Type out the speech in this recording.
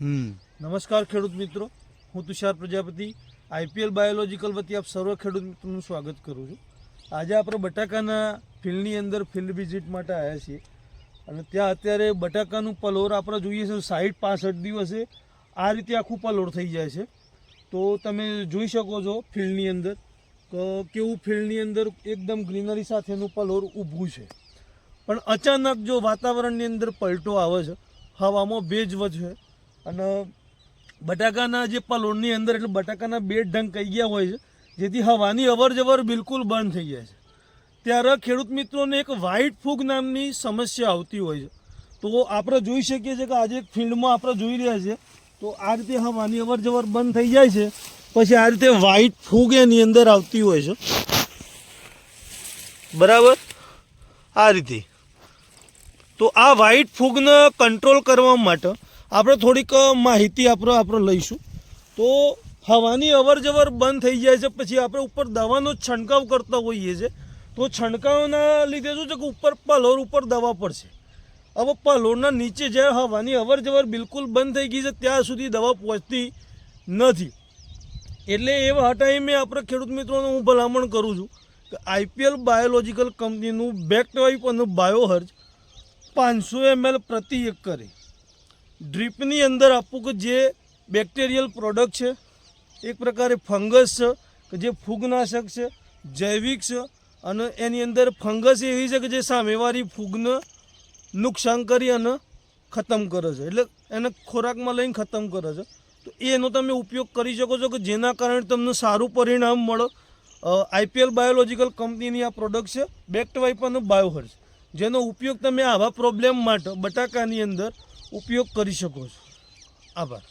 નમસ્કાર ખેડૂત મિત્રો, હું તુષાર પ્રજાપતિ, આઈપીએલ બાયોલોજીકલ વતી આપ સર્વ ખેડૂત મિત્રોનું સ્વાગત કરું છું. આજે આપણે બટાકાના ફિલ્ડની અંદર ફિલ્ડ વિઝિટ માટે આવ્યા છીએ. અને ત્યાં અત્યારે બટાકાનું પલોર આપણે જોઈએ છે સાઠ પાસઠ દિવસે આ રીતે આખું પલોર થઈ જાય છે. તો તમે જોઈ શકો છો ફિલ્ડની અંદર કેવું ફિલ્ડની અંદર એકદમ ગ્રીનરી સાથેનું પલોર ઊભું છે. પણ અચાનક જો વાતાવરણની અંદર પલટો આવે છે, હવામાં ભેજ છે અને બટાકાના જે પલોણની અંદર એટલે બટાકાના બે ઢંગ કહી ગયા હોય છે, જેથી હવાની અવર જવર બિલકુલ બંધ થઈ જાય છે. ત્યારે ખેડૂત મિત્રોને એક વ્હાઇટ ફૂગ નામની સમસ્યા આવતી હોય છે. તો આપણે જોઈ શકીએ છીએ કે આજે એક ફિલ્ડમાં આપણે જોઈ રહ્યા છીએ, તો આ રીતે હવાની અવર જવર બંધ થઈ જાય છે, પછી આ રીતે વ્હાઇટ ફૂગ એની અંદર આવતી હોય છે. બરાબર? આ રીતે. તો આ વ્હાઇટ ફૂગને કંટ્રોલ કરવા માટે આપણે થોડીક માહિતી આપણે આપણે લઈશું. તો હવાની અવરજવર બંધ થઈ જાય છે, પછી આપણે ઉપર દવાનો છંટકાવ કરતા હોઈએ છીએ. તો છંટકાવના લીધે શું છે કે ઉપર પલોર ઉપર દવા પડશે. હવે પલોરના નીચે જ્યાં હવાની અવરજવર બિલકુલ બંધ થઈ ગઈ છે, ત્યાં સુધી દવા પહોંચતી નથી. એટલે એવા ટાઈમે આપણે ખેડૂત મિત્રોને હું ભલામણ કરું છું કે આઈપીએલ બાયોલોજીકલ કંપનીનું બેક્ટવાઇપ અને બાયોહર્જ પાંચસો એમએલ પ્રતિ એકરે. ડ્રીપની અંદર આપવું કે જે બેક્ટેરિયલ પ્રોડક્ટ છે, એક પ્રકારે ફંગસ છે, કે જે ફૂગનાશક છે, જૈવિક છે, અને એની અંદર ફંગસ એવી છે કે જે સામેવાળી ફૂગને નુકસાન કરી અને ખતમ કરે છે. એટલે એને ખોરાકમાં લઈને ખતમ કરે છે. તો એનો તમે ઉપયોગ કરી શકો છો કે જેના કારણે તમને સારું પરિણામ મળે. આઈપીએલ બાયોલોજીકલ કંપનીની આ પ્રોડક્ટ છે બેક્ટવાઇપ અને બાયોહર્સ જેનો ઉપયોગ તમે આવા પ્રોબ્લેમ માટે બટાકાની અંદર ઉપયોગ કરી શકો છો. આભાર.